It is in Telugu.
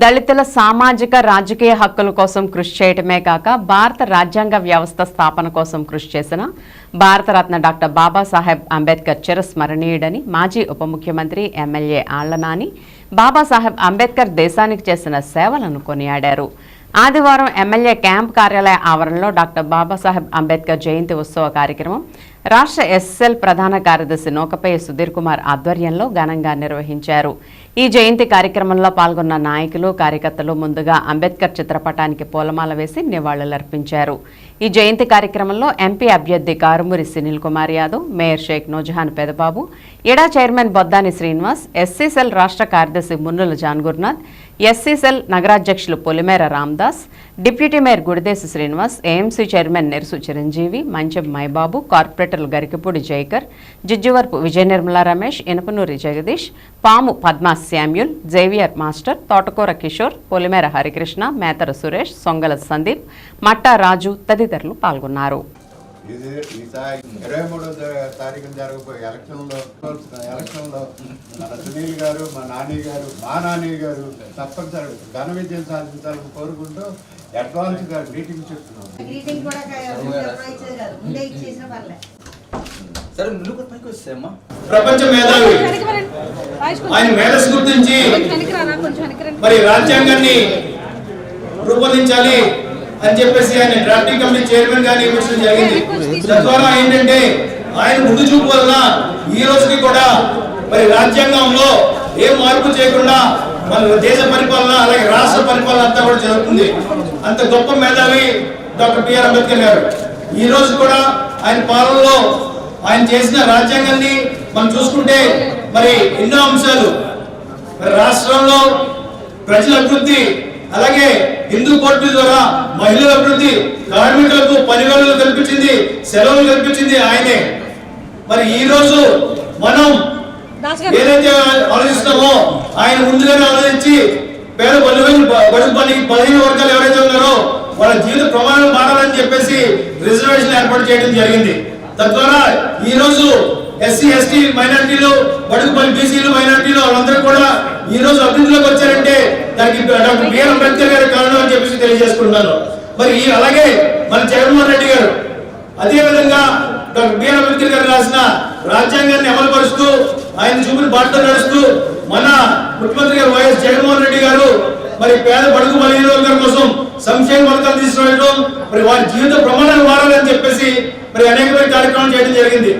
దళితుల సామాజిక రాజకీయ హక్కుల కోసం కృషి చేయటమే కాక భారత రాజ్యాంగ వ్యవస్థ స్థాపన కోసం కృషి చేసిన భారతరత్న డాక్టర్ బాబాసాహెబ్ అంబేద్కర్ చిరస్మరణీయుడని మాజీ ఉప ముఖ్యమంత్రి ఎమ్మెల్యే ఆళ్ళనాని బాబాసాహెబ్ అంబేద్కర్ దేశానికి చేసిన సేవలను కొనియాడారు. ఆదివారం ఎమ్మెల్యే క్యాంప్ కార్యాలయ ఆవరణలో డాక్టర్ బాబాసాహెబ్ అంబేద్కర్ జయంతి ఉత్సవ కార్యక్రమం రాష్ట్ర ఎస్ఎల్ ప్రధాన కార్యదర్శి నూకపయ్య సుధీర్ కుమార్ ఆధ్వర్యంలో ఘనంగా నిర్వహించారు. ఈ జయంతి కార్యక్రమంలో పాల్గొన్న నాయకులు కార్యకర్తలు ముందుగా అంబేద్కర్ చిత్రపటానికి పూలమాల వేసి నివాళులర్పించారు. ఈ జయంతి కార్యక్రమంలో ఎంపీ అభ్యర్థి కారుమూరి సునీల్ కుమార్ యాదవ్ మేయర్ షేక్ నూజహాన్ పెదబాబు ఇడా chairman Boddani Srinivas SC cell రాష్ట్ర కార్యదర్శి Munnula John Gurunath SC cell నగరాధ్యక్షులు Polimera Ramdas deputy mayor Gudidesa Srinivas AMC chairman Nerusu Chiranjeevi Mancham Maibabu కార్పొరేటర్లు గరికపూడి జైకర్ జిజ్జువర్పు విజయ నిర్మలా రమేష్ ఇనపనూరి జగదీష్ పాము పద్మా శామ్యుల్ జేవియర్ మాస్టర్ తోటకూర కిషోర్ పొలిమేర హరికృష్ణ మేతర సురేష్ సొంగల సందీప్ మట్టా రాజు తదితరులు పాల్గొన్నారు. ఎలక్షన్లో మన సునీల్ గారు మా నాని గారు మా నాని గారు తప్పనిసరి ఘన విజయం సాధించాలని కోరుకుంటూ అడ్వాన్స్గా మీటింగ్ చెప్తున్నాం గ్రీటింగ్ వచ్చేమ్మా ప్రపంచ మేధావి ఆయన మేధస్సు గుర్తించి మరి రాజ్యాంగాన్ని రూపొందించాలి అని చెప్పేసి ఆయన డ్రాఫ్టింగ్ కమిటీ చైర్మన్గా నియమించడం జరిగింది. తద్వారా ఏంటంటే ఆయన ముందు చూపు వలన ఈ రోజుకి కూడా మరి రాజ్యాంగంలో ఏ మార్పు చేయకుండా మన దేశ పరిపాలన అలాగే రాష్ట్ర పరిపాలన అంతా కూడా జరుగుతుంది. అంత గొప్ప మేధావి డాక్టర్ బిఆర్ అంబేద్కర్ గారు. ఈ రోజు కూడా ఆయన పాలనలో ఆయన చేసిన రాజ్యాంగాన్ని మనం చూసుకుంటే మరి ఎన్నో అంశాలు. మరి రాష్ట్రంలో ప్రజల అభివృద్ధి అలాగే హిందూ కోర్టు ద్వారా మహిళల అభివృద్ధి కార్మికులకు పని వేళలు కల్పించింది సెలవులు కల్పించింది ఆయనే. మరి ఈ రోజు మనం ఆయన ముందుగానే ఆలోచించి పేద బలువైన బడుగు పని పదిహేను వర్గాలు ఎవరైతే ఉన్నారో వాళ్ళ జీవిత ప్రమాణాలు మారాలని చెప్పేసి రిజర్వేషన్ ఏర్పాటు చేయడం జరిగింది. తద్వారా ఈ రోజు ఎస్సీ ఎస్టీ మైనార్టీలు బడుగు పని బీసీలు మైనార్టీలు వాళ్ళందరూ కూడా ఈ రోజు అభివృద్ధిలోకి వచ్చారంటే దానికి డాక్టర్ బిఆర్ అంబేద్కర్ గారి కారణం అని చెప్పేసి తెలియజేసుకుంటున్నాను. మరి ఈ అలాగే మన జగన్మోహన్ రెడ్డి గారు అదే విధంగా డాక్టర్ బిఆర్ అంబేద్కర్ గారు రాసిన రాజ్యాంగాన్ని అమలు పరుస్తూ ఆయన చూపిన బాటలో నడుస్తూ మన ముఖ్యమంత్రి గారు వైఎస్ జగన్మోహన్ రెడ్డి గారు మరి పేద బడుగు బలహీన వర్గాల కోసం సంక్షేమ పథకాలు తీసుకురావడం మరి వారి జీవిత ప్రమాణాలు మారాలని చెప్పేసి మరి అనేకమైన కార్యక్రమాలు చేయడం జరిగింది.